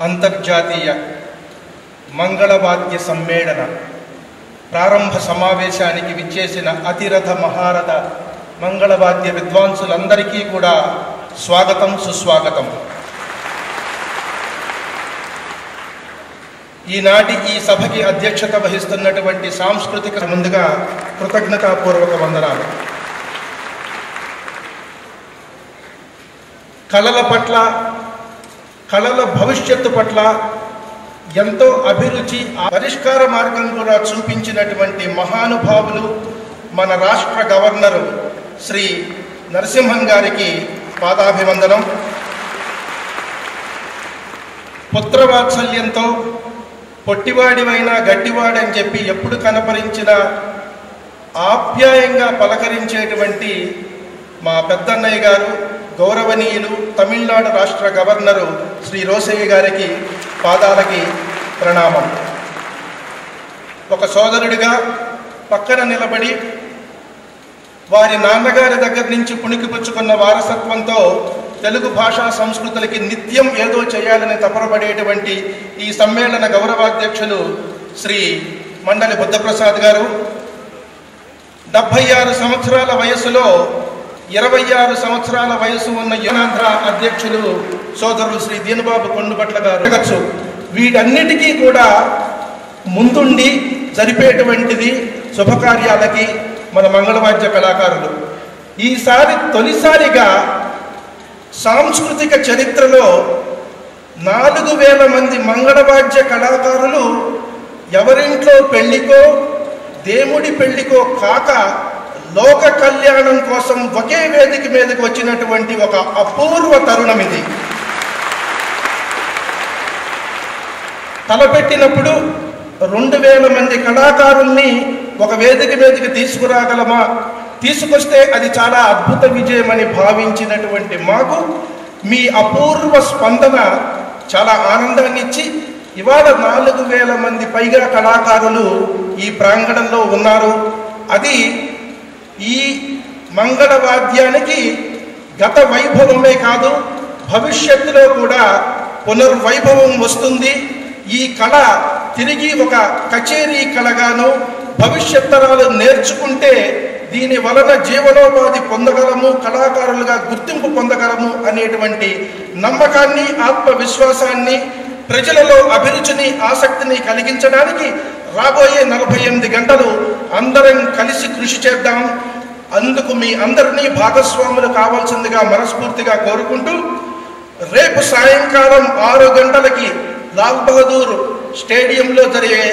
అంతర్జాతీయ మంగళవాద్య సమ్మేళన ప్రారంభ సమావేశానికి విచ్చేసిన అతిరథ మహారథ మంగళవాద్య విద్వాంసులందరికీ కూడా స్వాగతం సుస్వాగతం. ఈనాటి ఈ సభకి అధ్యక్షత వహిస్తున్నటువంటి సాంస్కృతిక ముందుగా కృతజ్ఞతాపూర్వక వందనాలు. కళల పట్ల కళల భవిష్యత్తు పట్ల ఎంతో అభిరుచి పరిష్కార మార్గం కూడా చూపించినటువంటి మహానుభావులు మన రాష్ట్ర గవర్నరు శ్రీ నరసింహన్ గారికి పాదాభివందనం. పుత్రవాత్సల్యంతో పొట్టివాడివైనా గట్టివాడని చెప్పి ఎప్పుడు కనపరించిన ఆప్యాయంగా పలకరించేటువంటి మా పెద్దన్నయ్య గారు గౌరవనీయులు తమిళనాడు రాష్ట్ర గవర్నరు శ్రీ రోసయ్య గారికి పాదాలకి ప్రణామం. ఒక సోదరుడిగా పక్కన నిలబడి వారి నాన్నగారి దగ్గర నుంచి పుణికిపుచ్చుకున్న వారసత్వంతో తెలుగు భాషా సంస్కృతులకి నిత్యం ఏదో చేయాలని తపరపడేటువంటి ఈ సమ్మేళన గౌరవాధ్యక్షులు శ్రీ మండలి బుద్ధప్రసాద్ గారు. డెబ్భై ఆరు సంవత్సరాల వయసులో ఇరవై ఆరు సంవత్సరాల వయసు ఉన్న యునాంధ్ర అధ్యక్షులు సోదరులు శ్రీ దీనబాబు కొండుపట్ల గారు. అడగచ్చు వీటన్నిటికీ కూడా ముందుండి జరిపేటువంటిది శుభకార్యాలకి మన మంగళవాద్య కళాకారులు. ఈసారి తొలిసారిగా సాంస్కృతిక చరిత్రలో నాలుగు వేల మంది మంగళవాద్య కళాకారులు ఎవరింట్లో పెళ్ళికో దేవుడి పెళ్ళికో కాక లోక కళ్యాణం కోసం ఒకే వేదిక మీదకి వచ్చినటువంటి ఒక అపూర్వ తరుణం ఇది. తలపెట్టినప్పుడు రెండు వేల మంది కళాకారుల్ని ఒక వేదిక మీదకి తీసుకురాగలమా? తీసుకొస్తే అది చాలా అద్భుత విజయమని భావించినటువంటి మాకు మీ అపూర్వ స్పందన చాలా ఆనందాన్ని ఇచ్చి ఇవాళ నాలుగు వేల మంది పైగా కళాకారులు ఈ ప్రాంగణంలో ఉన్నారు. అది ఈ మంగళవాద్యానికి గత వైభవమే కాదు భవిష్యత్తులో కూడా పునర్వైభవం వస్తుంది. ఈ కళ తిరిగి ఒక కచేరీ కళగాను భవిష్యత్ తరాలు నేర్చుకుంటే దీని వలన జీవనోపాధి పొందగలము కళాకారులుగా గుర్తింపు పొందగలము అనేటువంటి నమ్మకాన్ని ఆత్మవిశ్వాసాన్ని ప్రజలలో అభిరుచిని ఆసక్తిని కలిగించడానికి రాబోయే నలభై ఎనిమిది గంటలు అందరం కలిసి కృషి చేద్దాం. అందుకు మీ అందరినీ భాగస్వాములు కావాల్సిందిగా మనస్ఫూర్తిగా కోరుకుంటూ రేపు సాయంకాలం ఆరు గంటలకి లాల్ బహదూర్ స్టేడియంలో జరిగే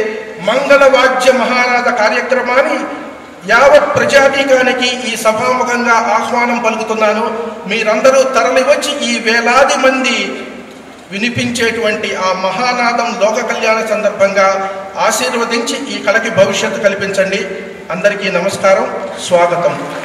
మంగళవాద్య మహారాజ కార్యక్రమాన్ని యావత్ ప్రజానీకానికి ఈ సభాముఖంగా ఆహ్వానం పలుకుతున్నాను. మీరందరూ తరలివచ్చి ఈ వేలాది మంది వినిపించేటువంటి ఆ మహానాదం లోక కళ్యాణ సందర్భంగా ఆశీర్వదించి ఈ కళకి భవిష్యత్తు కల్పించండి. అందరికీ నమస్కారం. స్వాగతం.